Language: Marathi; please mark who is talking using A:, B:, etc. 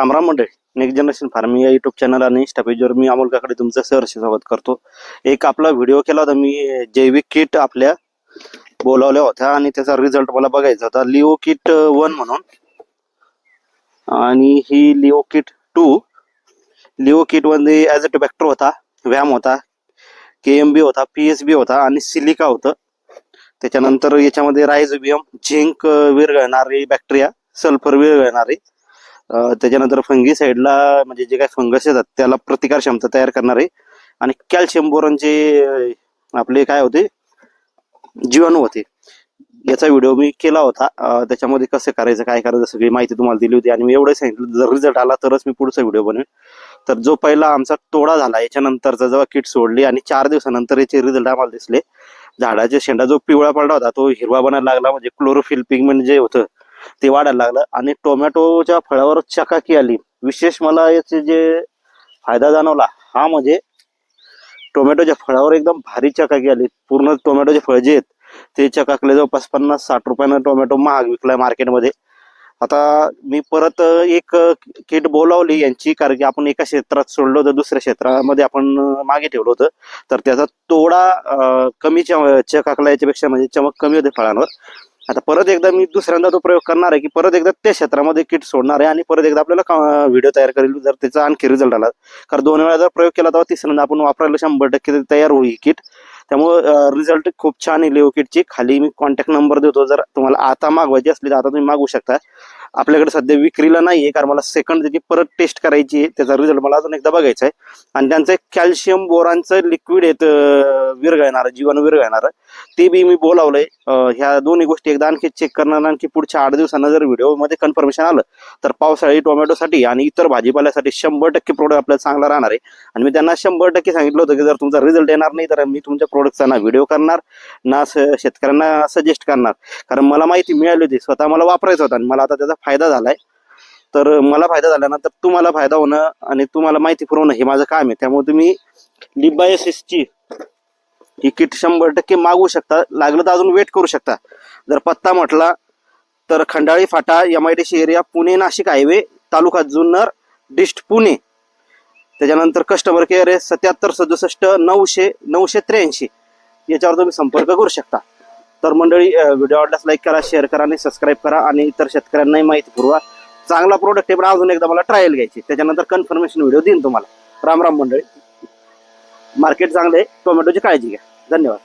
A: रामराम मंडळ नेक्स्ट जनरेशन फार्मिंग या युट्यूब चॅनल आणि स्टॉपेजवर मी अमोल काकडे तुमचं सहर्ष स्वागत करतो. एक आपला व्हिडिओ केला होता मी जैविक किट आपल्या बोलावल्या होत्या आणि त्याचा रिझल्ट मला बघायचा होता. लिओ किट वन म्हणून. आणि ही लिओ किट टू लिओ किटमध्ये ॲज अ टोबॅक्टर होता व्यायाम होता के एम बी होता पी एस बी होता आणि सिलिका होतं. त्याच्यानंतर याच्यामध्ये रायझोबियम झिंक विरघळणारी बॅक्टेरिया सल्फर विरघळणारी. त्याच्यानंतर फंगी साईडला म्हणजे जे काही फंगस येतात त्याला प्रतिकार क्षमता तयार करणारे आणि कॅल्शियम बोरॉनचे आपले काय होते? जीवाणू होते. याचा व्हिडिओ मी केला होता. त्याच्यामध्ये कसं करायचं काय करायचं सगळी माहिती तुम्हाला दिली होती. आणि मी एवढं सांगितलं जर रिझल्ट आला तरच मी पुढचा व्हिडिओ बनवेन. तर जो पहिला आमचा तोडा झाला याच्यानंतरचा जेव्हा किट सोडली आणि चार दिवसानंतर याचे रिझल्ट आम्हाला दिसले झाडाच्या शेंडा जो पिवळा पडला होता तो हिरवा बनायला लागला. म्हणजे क्लोरोफिल पिगमेंट जे होतं ते वाढायला लागलं. आणि टोमॅटोच्या फळावर चकाकी आली. विशेष मला याचे जे फायदा जाणवला हा म्हणजे टोमॅटोच्या फळावर एकदम भारी चकाकी आली. पूर्ण टोमॅटोचे फळ जे आहेत ते चकाकले जवळपास पन्नास साठ रुपयानं टोमॅटो महाग विकलाय मार्केटमध्ये. आता मी परत एक किट बोलावली यांची कारण की आपण एका क्षेत्रात सोडलं होतं दुसऱ्या क्षेत्रामध्ये आपण मागे ठेवलं होतं. तर त्याचा तोडा कमी चकाकला याच्यापेक्षा म्हणजे चमक कमी होते फळांवर. आता परत एकदा मी दुसऱ्यांदा तो प्रयोग करणार आहे की परत एकदा त्या क्षेत्रामध्ये किट सोडणार आहे आणि परत एकदा आपल्याला व्हिडिओ तयार करेल. जर त्याचा आणखी रिझल्ट आला कारण दोन वेळा जर प्रयोग केला तेव्हा तिसऱ्यांदा आपण वापरायला शंभर टक्के तयार होईल किट. त्यामुळं रिझल्ट खूप छान आहे लिओ किटची खाली मी कॉन्टॅक्ट नंबर देतो. जर तुम्हाला आता मागवायची असली तर आता तुम्ही मागवू शकता. आपल्याकडे सध्या विक्रीला नाहीये कारण मला सेकंड त्याची परत टेस्ट करायची आहे. त्याचा रिझल्ट मला अजून एकदा बघायचा आहे. आणि त्यांचं एक कॅल्शियम बोरांचं लिक्विड येत विरघळणार जीवाणू विरघळणार. ते बी मी बोलावलंय. ह्या दोन्ही गोष्टी एकदा आणखी चेक करणार आणखी पुढच्या आठ दिवसांना जर व्हिडिओमध्ये कन्फर्मेशन आलं तर पावसाळी टोमॅटोसाठी आणि इतर भाजीपाल्यासाठी शंभर टक्के प्रोडक्ट आपल्याला चांगला राहणार आहे. आणि मी त्यांना शंभर टक्के सांगितलं होतं की जर तुमचा रिझल्ट येणार नाही तर मी तुमच्या प्रोडक्टचा ना व्हिडिओ करणार ना शेतकऱ्यांना सजेस्ट करणार. कारण मला माहिती मिळाली होती स्वतः मला वापरायचं होतं आणि मला आता त्याचा फायदा झालाय. तर मला फायदा झाल्यानंतर तुम्हाला फायदा होणं आणि तुम्हाला माहिती पुरवणं हे माझं काम आहे. त्यामुळे तुम्ही लिबायसिसची ही किट शंभर टक्के मागवू शकता. लागलं तर अजून वेट करू शकता. जर पत्ता म्हटला तर Khandali Phata M I D C area Pune Nashik highway taluka Junnar dist Pune. त्याच्यानंतर कस्टमर केअर आहे सत्याहत्तर सदुसष्ट नऊशे नऊशे त्र्याऐंशी. याच्यावर तुम्ही संपर्क करू शकता. तर मंडळी व्हिडिओ आवडल्यास लाईक करा शेअर करा आणि सबस्क्राईब करा आणि इतर शेतकऱ्यांनाही माहिती पुरवा. चांगला प्रोडक्ट आहे पण अजून एकदा मला ट्रायल घ्यायची. त्याच्यानंतर कन्फर्मेशन व्हिडिओ देईन तुम्हाला. राम राम मंडळी. मार्केट चांगलं आहे टोमॅटोची काळजी घ्या. धन्यवाद.